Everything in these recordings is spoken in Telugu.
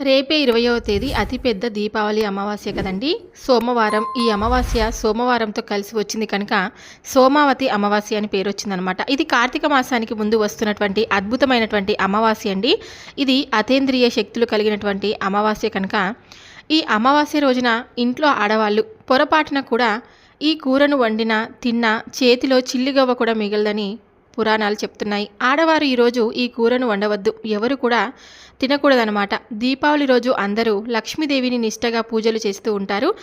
రేపే ఇరవయవ తేదీ అతిపెద్ద దీపావళి అమావాస్య కదండి? సోమవారం. ఈ అమావాస్య సోమవారంతో కలిసి వచ్చింది కనుక సోమావతి అమావాస్య అని పేరు వచ్చిందనమాట ఇది కార్తీక మాసానికి ముందు వస్తున్నటువంటి అద్భుతమైనటువంటి అమావాస్య అండి. ఇది అతేంద్రియ శక్తులు కలిగినటువంటి అమావాస్య కనుక ఈ అమావాస్య రోజున ఇంట్లో ఆడవాళ్ళు పొరపాటున కూడా ఈ కూరను వండిన తిన్న చేతిలో చిల్లిగవ్వ కూడా మిగలదని పురాణాలు చెప్తున్నాయి. ఆడవారు ఈరోజు ఈ కూరను వండవద్దు. ఎవరు కూడా తినకూడదనమాట దీపావళి రోజు అందరూ లక్ష్మీదేవిని నిష్టగా పూజలు చేస్తూ ఉంటారు.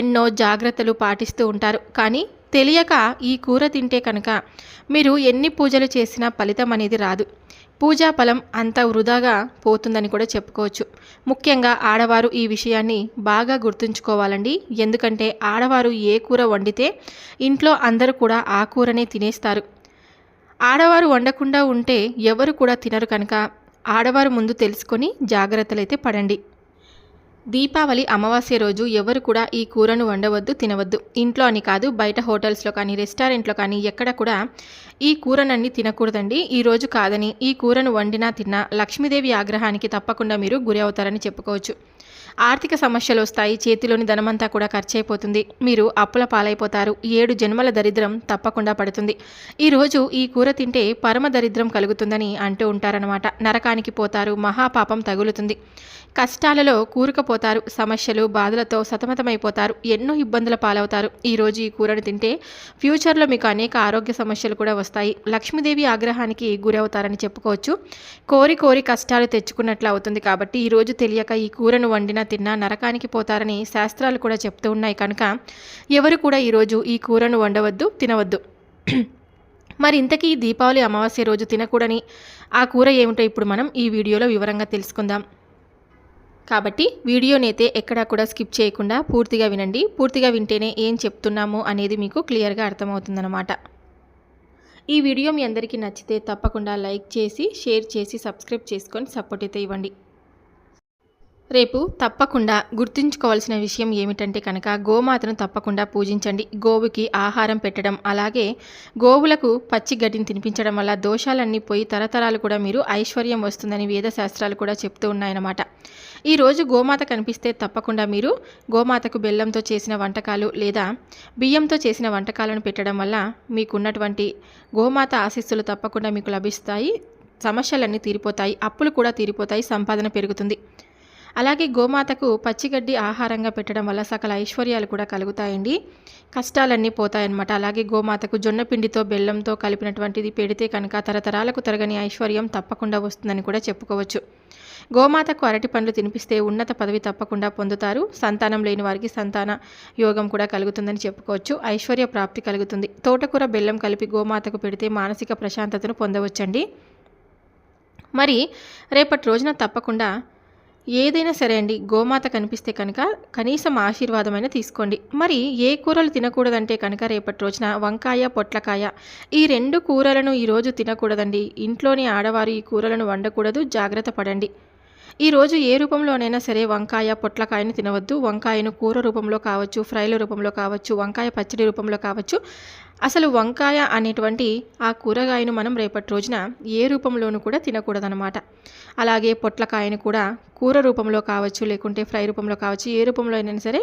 ఎన్నో జాగ్రత్తలు పాటిస్తూ ఉంటారు. కానీ తెలియక ఈ కూర తింటే కనుక మీరు ఎన్ని పూజలు చేసినా ఫలితం అనేది రాదు. పూజా ఫలం అంత వృధాగా పోతుందని కూడా చెప్పుకోవచ్చు. ముఖ్యంగా ఆడవారు ఈ విషయాన్ని బాగా గుర్తుంచుకోవాలండి. ఎందుకంటే ఆడవారు ఏ కూర వండితే ఇంట్లో అందరూ కూడా ఆ కూరనే తినేస్తారు. ఆడవారు వండకుండా ఉంటే ఎవరు కూడా తినరు కనుక ఆడవారు ముందు తెలుసుకొని జాగ్రత్తలైతే పడండి. దీపావళి అమావాస్య రోజు ఎవరు కూడా ఈ కూరను వండవద్దు తినవద్దు. ఇంట్లో అని కాదు బయట హోటల్స్లో కానీ రెస్టారెంట్లో కానీ ఎక్కడ కూడా ఈ కూరనన్ని తినకూడదండి. ఈ రోజు కాదని ఈ కూరను వండినా తిన్నా లక్ష్మీదేవి ఆగ్రహానికి తప్పకుండా మీరు గురి అవుతారని చెప్పుకోవచ్చు. ఆర్థిక సమస్యలు వస్తాయి చేతిలోని ధనమంతా కూడా ఖర్చయిపోతుంది మీరు అప్పుల పాలైపోతారు. ఏడు జన్మల దరిద్రం తప్పకుండా పడుతుంది. ఈరోజు ఈ కూర తింటే పరమ దరిద్రం కలుగుతుందని అంటూ ఉంటారనమాట నరకానికి పోతారు మహాపాపం తగులుతుంది. కష్టాలలో కూరుకుపోతారు సమస్యలు బాధలతో సతమతమైపోతారు ఎన్నో ఇబ్బందుల పాలవుతారు. ఈరోజు ఈ కూరను తింటే ఫ్యూచర్లో మీకు అనేక ఆరోగ్య సమస్యలు కూడా వస్తాయి. లక్ష్మీదేవి ఆగ్రహానికి గురవుతారని చెప్పుకోవచ్చు. కోరి కోరి కష్టాలు తెచ్చుకున్నట్లు అవుతుంది కాబట్టి ఈరోజు తెలియక ఈ కూరను వండినా తిన్నా నరకానికి పోతారని శాస్త్రాలు కూడా చెప్తూ ఉన్నాయి కనుక ఎవరు కూడా ఈరోజు ఈ కూరను వండవద్దు తినవద్దు. మరి ఇంతకీ దీపావళి అమావాస్య రోజు తినకూడని ఆ కూర ఏమిటో ఇప్పుడు మనం ఈ వీడియోలో వివరంగా తెలుసుకుందాం. కాబట్టి వీడియోనైతే ఎక్కడా కూడా స్కిప్ చేయకుండా పూర్తిగా వినండి. పూర్తిగా వింటేనే ఏం చెప్తున్నాము అనేది మీకు క్లియర్గా అర్థమవుతుందన్నమాట. ఈ వీడియో మీ అందరికీ నచ్చితే తప్పకుండా లైక్ చేసి షేర్ చేసి సబ్స్క్రైబ్ చేసుకొని సపోర్ట్ అయితే ఇవ్వండి. రేపు తప్పకుండా గుర్తుంచుకోవాల్సిన విషయం ఏమిటంటే కనుక గోమాతను తప్పకుండా పూజించండి. గోవుకి ఆహారం పెట్టడం అలాగే గోవులకు పచ్చి గడ్డిని తినిపించడం వల్ల దోషాలన్నీ పోయి తరతరాలు కూడా మీరు ఐశ్వర్యం వస్తుందని వేదశాస్త్రాలు కూడా చెప్తూ ఉన్నాయన్నమాట. ఈరోజు గోమాత కనిపిస్తే తప్పకుండా మీరు గోమాతకు బెల్లంతో చేసిన వంటకాలు లేదా బియ్యంతో చేసిన వంటకాలను పెట్టడం వల్ల మీకున్నటువంటి గోమాత ఆశీస్సులు తప్పకుండా మీకు లభిస్తాయి. సమస్యలన్నీ తీరిపోతాయి. అప్పులు కూడా తీరిపోతాయి. సంపాదన పెరుగుతుంది. అలాగే గోమాతకు పచ్చిగడ్డి ఆహారంగా పెట్టడం వల్ల సకల ఐశ్వర్యాలు కూడా కలుగుతాయండి. కష్టాలన్నీ పోతాయన్నమాట. అలాగే గోమాతకు జొన్న పిండితో బెల్లంతో కలిపినటువంటిది పెడితే కనుక తరతరాలకు తరగని ఐశ్వర్యం తప్పకుండా వస్తుందని కూడా చెప్పుకోవచ్చు. గోమాతకు అరటి పండ్లు తినిపిస్తే ఉన్నత పదవి తప్పకుండా పొందుతారు. సంతానం లేని వారికి సంతాన యోగం కూడా కలుగుతుందని చెప్పుకోవచ్చు. ఐశ్వర్య ప్రాప్తి కలుగుతుంది. తోటకూర బెల్లం కలిపి గోమాతకు పెడితే మానసిక ప్రశాంతతను పొందవచ్చండి. మరి రేపటి రోజున తప్పకుండా ఏదైనా సరే అండి గోమాత కనిపిస్తే కనుక కనీసం ఆశీర్వాదమైన తీసుకోండి. మరి ఏ కూరలు తినకూడదంటే కనుక రేపటి రోజున వంకాయ పొట్లకాయ ఈ రెండు కూరలను ఈరోజు తినకూడదండి. ఇంట్లోని ఆడవారు ఈ కూరలను వండకూడదు జాగ్రత్త పడండి. ఈరోజు ఏ రూపంలోనైనా సరే వంకాయ పొట్లకాయను తినవద్దు. వంకాయను కూర రూపంలో కావచ్చు ఫ్రైల రూపంలో కావచ్చు వంకాయ పచ్చడి రూపంలో కావచ్చు. అసలు వంకాయ అనేటువంటి ఆ కూరగాయను మనం రేపటి రోజున ఏ రూపంలోనూ కూడా తినకూడదనమాట అలాగే పొట్లకాయను కూడా కూర రూపంలో కావచ్చు లేకుంటే ఫ్రై రూపంలో కావచ్చు ఏ రూపంలో అయినా సరే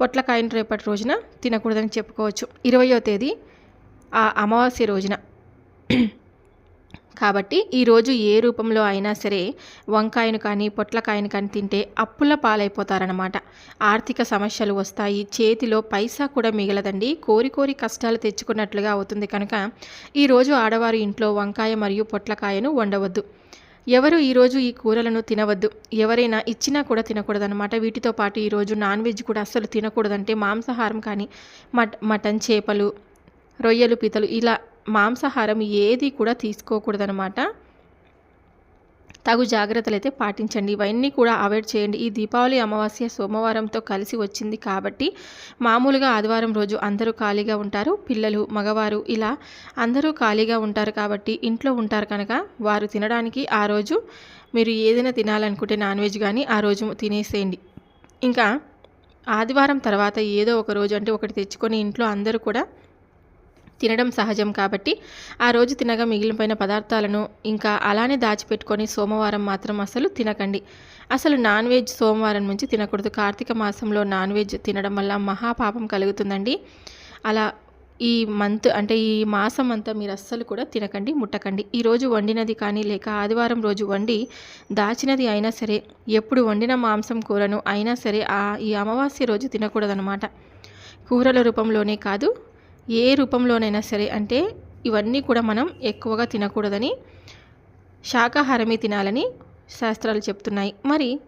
పొట్లకాయను రేపటి రోజున తినకూడదని చెప్పుకోవచ్చు. ఇరవయో తేదీ ఆ అమావాస్య రోజున. కాబట్టి ఈరోజు ఏ రూపంలో అయినా సరే వంకాయను కానీ పొట్లకాయను కానీ తింటే అప్పుల పాలైపోతారనమాట ఆర్థిక సమస్యలు వస్తాయి. చేతిలో పైసా కూడా మిగలదండి. కోరి కోరి కష్టాలు తెచ్చుకున్నట్లుగా అవుతుంది కనుక ఈరోజు ఆడవారు ఇంట్లో వంకాయ మరియు పొట్లకాయను వండవద్దు. ఎవరు ఈరోజు ఈ కూరలను తినవద్దు. ఎవరైనా ఇచ్చినా కూడా తినకూడదనమాట వీటితో పాటు ఈరోజు నాన్ వెజ్ కూడా అస్సలు తినకూడదంటే మాంసాహారం కానీ మట్ మటన్ చేపలు రొయ్యలు పీతలు ఇలా మాంసాహారం ఏది కూడా తీసుకోకూడదనమాట తగు జాగ్రత్తలు అయితే పాటించండి. ఇవన్నీ కూడా అవాయిడ్ చేయండి. ఈ దీపావళి అమావాస్య సోమవారంతో కలిసి వచ్చింది కాబట్టి మామూలుగా ఆదివారం రోజు అందరూ ఖాళీగా ఉంటారు. పిల్లలు మగవారు ఇలా అందరూ ఖాళీగా ఉంటారు కాబట్టి ఇంట్లో ఉంటారు కనుక వారు తినడానికి ఆ రోజు మీరు ఏదైనా తినాలనుకుంటే నాన్ వెజ్ కానీ ఆ రోజు తినేసేయండి. ఇంకా ఆదివారం తర్వాత ఏదో ఒక రోజు అంటే ఒకటి తెచ్చుకొని ఇంట్లో అందరూ కూడా తినడం సహజం కాబట్టి ఆ రోజు తినగా మిగిలిపోయిన పదార్థాలను ఇంకా అలానే దాచిపెట్టుకొని సోమవారం మాత్రం అసలు తినకండి. అసలు నాన్ వెజ్ సోమవారం నుంచి తినకూడదు. కార్తీక మాసంలో నాన్ వెజ్ తినడం వల్ల మహాపాపం కలుగుతుందండి. అలా ఈ మంత్ అంటే ఈ మాసం అంతా మీరు అస్సలు కూడా తినకండి ముట్టకండి. ఈరోజు వండినది కానీ లేక ఆదివారం రోజు వండి దాచినది అయినా సరే ఎప్పుడు వండిన మాంసం కూరను అయినా సరే ఆ ఈ అమావాస్య రోజు తినకూడదనమాట కూరల రూపంలోనే కాదు ఏ రూపంలోనైనా సరే అంటే ఇవన్నీ కూడా మనం ఎక్కువగా తినకూడదని శాకాహారమే తినాలని శాస్త్రాలు చెప్తున్నాయి. మరి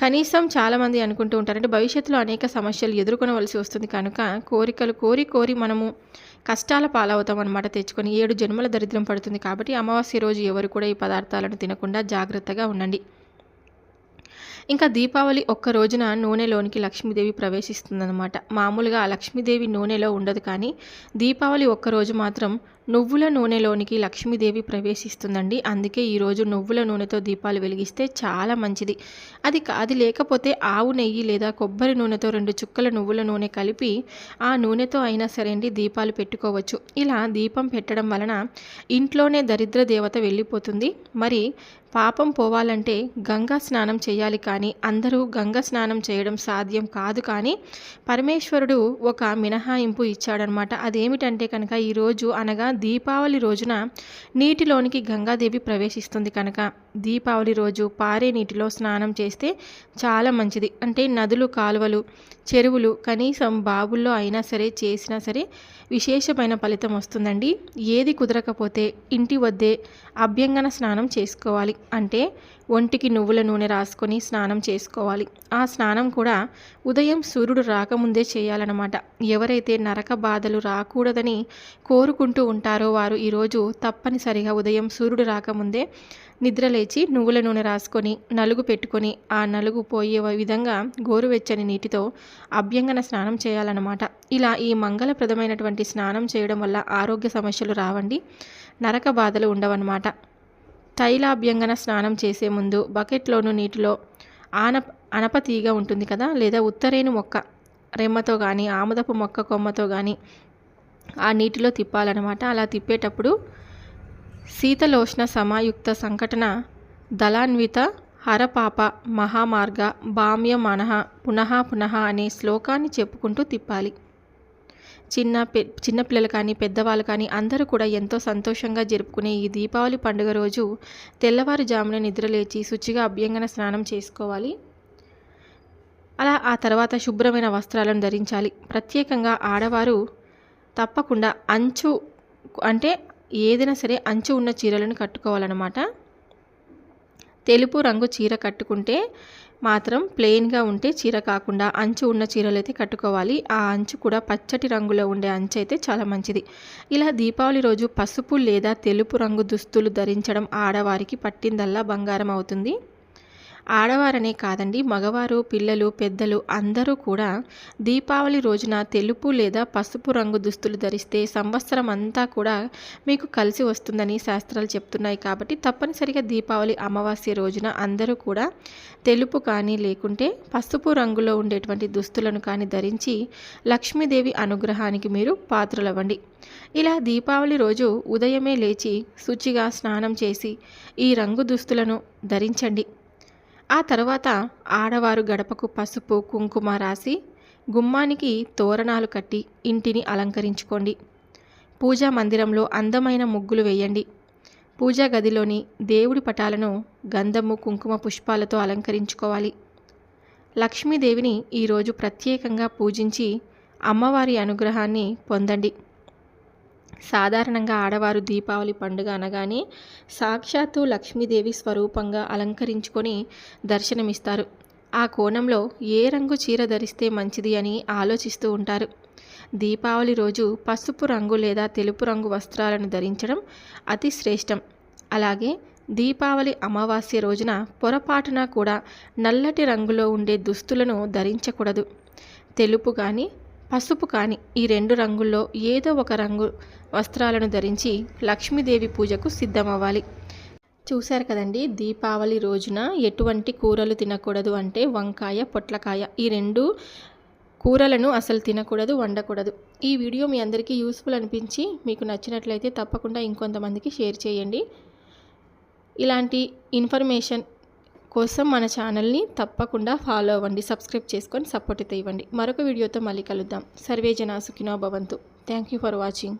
కనీసం చాలామంది అనుకుంటూ ఉంటారంటే భవిష్యత్తులో అనేక సమస్యలు ఎదుర్కొనవలసి వస్తుంది కనుక కోరికలు కోరి కోరి మనము కష్టాల పాలవుతాం అనమాట తెచ్చుకొని. ఏడు జన్మల దరిద్రం పడుతుంది కాబట్టి అమావాస్య రోజు ఎవరు కూడా ఈ పదార్థాలను తినకుండా జాగ్రత్తగా ఉండండి. ఇంకా దీపావళి ఒక్క రోజున నూనెలోనికి లక్ష్మీదేవి ప్రవేశిస్తుందన్నమాట. మామూలుగా లక్ష్మీదేవి నూనెలో ఉండదు కానీ దీపావళి ఒక్కరోజు మాత్రం నువ్వుల నూనెలోనికి లక్ష్మీదేవి ప్రవేశిస్తుందండి. అందుకే ఈరోజు నువ్వుల నూనెతో దీపాలు వెలిగిస్తే చాలా మంచిది. అది అది లేకపోతే ఆవు నెయ్యి లేదా కొబ్బరి నూనెతో రెండు చుక్కల నువ్వుల నూనె కలిపి ఆ నూనెతో అయినా సరే అండి దీపాలు పెట్టుకోవచ్చు. ఇలా దీపం పెట్టడం వలన ఇంట్లోనే దరిద్ర దేవత వెళ్ళిపోతుంది. మరి పాపం పోవాలంటే గంగా స్నానం చేయాలి కానీ అందరూ గంగా స్నానం చేయడం సాధ్యం కాదు కానీ పరమేశ్వరుడు ఒక మినహాయింపు ఇచ్చాడనమాట. అదేమిటంటే కనుక ఈరోజు అనగా దీపావళి రోజున నీటిలోనికి గంగాదేవి ప్రవేశిస్తుంది కనుక. దీపావళి రోజు పారే నీటిలో స్నానం చేస్తే చాలా మంచిది. అంటే నదులు కాలువలు చెరువులు కనీసం బావుల్లో అయినా సరే చేసినా సరే విశేషమైన ఫలితం వస్తుందండి. ఏది కుదరకపోతే ఇంటి వద్దే అభ్యంగన స్నానం చేసుకోవాలి. అంటే ఒంటికి నువ్వుల నూనె రాసుకొని స్నానం చేసుకోవాలి. ఆ స్నానం కూడా ఉదయం సూర్యుడు రాకముందే చేయాలన్నమాట. ఎవరైతే నరక బాధలు రాకూడదని కోరుకుంటూ ఉంటారో వారు ఈరోజు తప్పనిసరిగా ఉదయం సూర్యుడు రాకముందే నిద్రలేచి నువ్వుల నూనె రాసుకొని నలుగు పెట్టుకొని ఆ నలుగు పోయే విధంగా గోరువెచ్చని నీటితో అభ్యంగన స్నానం చేయాలన్నమాట. ఇలా ఈ మంగళప్రదమైనటువంటి స్నానం చేయడం వల్ల ఆరోగ్య సమస్యలు రావండి. నరక బాధలు ఉండవన్నమాట. తైలాభ్యంగన స్నానం చేసే ముందు బకెట్లోను నీటిలో ఆన అనప తీగ ఉంటుంది కదా లేదా ఉత్తరేను మొక్క రెమ్మతో కానీ ఆముదపు మొక్క కొమ్మతో కానీ ఆ నీటిలో తిప్పాలన్నమాట. అలా తిప్పేటప్పుడు శీతలోష్ణ సమాయుక్త సంఘటన దళాన్విత హరపాప మహామార్గ భామ్య మనః పునః పునః అనే శ్లోకాన్ని చెప్పుకుంటూ తిప్పాలి. చిన్న పె చిన్నపిల్లలు కానీ పెద్దవాళ్ళు కానీ అందరూ కూడా ఎంతో సంతోషంగా జరుపుకునే ఈ దీపావళి పండుగ రోజు తెల్లవారుజామున నిద్రలేచి శుచిగా అభ్యంగన స్నానం చేసుకోవాలి. అలా ఆ తర్వాత శుభ్రమైన వస్త్రాలను ధరించాలి. ప్రత్యేకంగా ఆడవారు తప్పకుండా అంచు అంటే ఏదైనా సరే అంచు ఉన్న చీరలను కట్టుకోవాలన్నమాట. తెలుపు రంగు చీర కట్టుకుంటే మాత్రం ప్లెయిన్గా ఉంటే చీర కాకుండా అంచు ఉన్న చీరలు అయితే కట్టుకోవాలి. ఆ అంచు కూడా పచ్చటి రంగులో ఉండే అంచు అయితే చాలా మంచిది. ఇలా దీపావళి రోజు పసుపు లేదా తెలుపు రంగు దుస్తులు ధరించడం ఆడవారికి పట్టిందల్లా బంగారం అవుతుంది. ఆడవారనే కాదండి మగవారు పిల్లలు పెద్దలు అందరూ కూడా దీపావళి రోజున తెలుపు లేదా పసుపు రంగు దుస్తులు ధరిస్తే సంవత్సరం అంతా కూడా మీకు కలిసి వస్తుందని శాస్త్రాలు చెప్తున్నాయి. కాబట్టి తప్పనిసరిగా దీపావళి అమావాస్య రోజున అందరూ కూడా తెలుపు కానీ లేకుంటే పసుపు రంగులో ఉండేటువంటి దుస్తులను కానీ ధరించి లక్ష్మీదేవి అనుగ్రహానికి మీరు పాత్రలవ్వండి. ఇలా దీపావళి రోజు ఉదయమే లేచి శుచిగా స్నానం చేసి ఈ రంగు దుస్తులను ధరించండి. ఆ తర్వాత ఆడవారు గడపకు పసుపు కుంకుమ రాసి గుమ్మానికి తోరణాలు కట్టి ఇంటిని అలంకరించుకోండి. పూజా మందిరంలో అందమైన ముగ్గులు వేయండి. పూజా గదిలోని దేవుడి పటాలను గంధము కుంకుమ పుష్పాలతో అలంకరించుకోవాలి. లక్ష్మీదేవిని ఈరోజు ప్రత్యేకంగా పూజించి అమ్మవారి అనుగ్రహాన్ని పొందండి. సాధారణంగా ఆడవారు దీపావళి పండుగ అనగానే సాక్షాత్తు లక్ష్మీదేవి స్వరూపంగా అలంకరించుకొని దర్శనమిస్తారు. ఆ కోణంలో ఏ రంగు చీర ధరిస్తే మంచిది అని ఆలోచిస్తూ ఉంటారు. దీపావళి రోజు పసుపు రంగు లేదా తెలుపు రంగు వస్త్రాలను ధరించడం అతి శ్రేష్టం. అలాగే దీపావళి అమావాస్య రోజున పొరపాటున కూడా నల్లటి రంగులో ఉండే దుస్తులను ధరించకూడదు. తెలుపు కానీ పసుపు కానీ ఈ రెండు రంగుల్లో ఏదో ఒక రంగు వస్త్రాలను ధరించి లక్ష్మీదేవి పూజకు సిద్ధమవ్వాలి. చూశారు కదండి దీపావళి రోజున ఎటువంటి కూరలు తినకూడదు అంటే వంకాయ పొట్లకాయ. ఈ రెండు కూరలను అసలు తినకూడదు వండకూడదు. ఈ వీడియో మీ అందరికీ యూస్ఫుల్ అనిపించి మీకు నచ్చినట్లయితే తప్పకుండా ఇంకొంతమందికి షేర్ చేయండి. ఇలాంటి ఇన్ఫర్మేషన్ కోసం మన ఛానల్ని తప్పకుండా ఫాలో అవ్వండి సబ్స్క్రైబ్ చేసుకొని సపోర్ట్ అయితే ఇవ్వండి. మరొక వీడియోతో మళ్ళీ కలుద్దాం. సర్వే జనా సుఖినో భవంతు. Thank you for watching.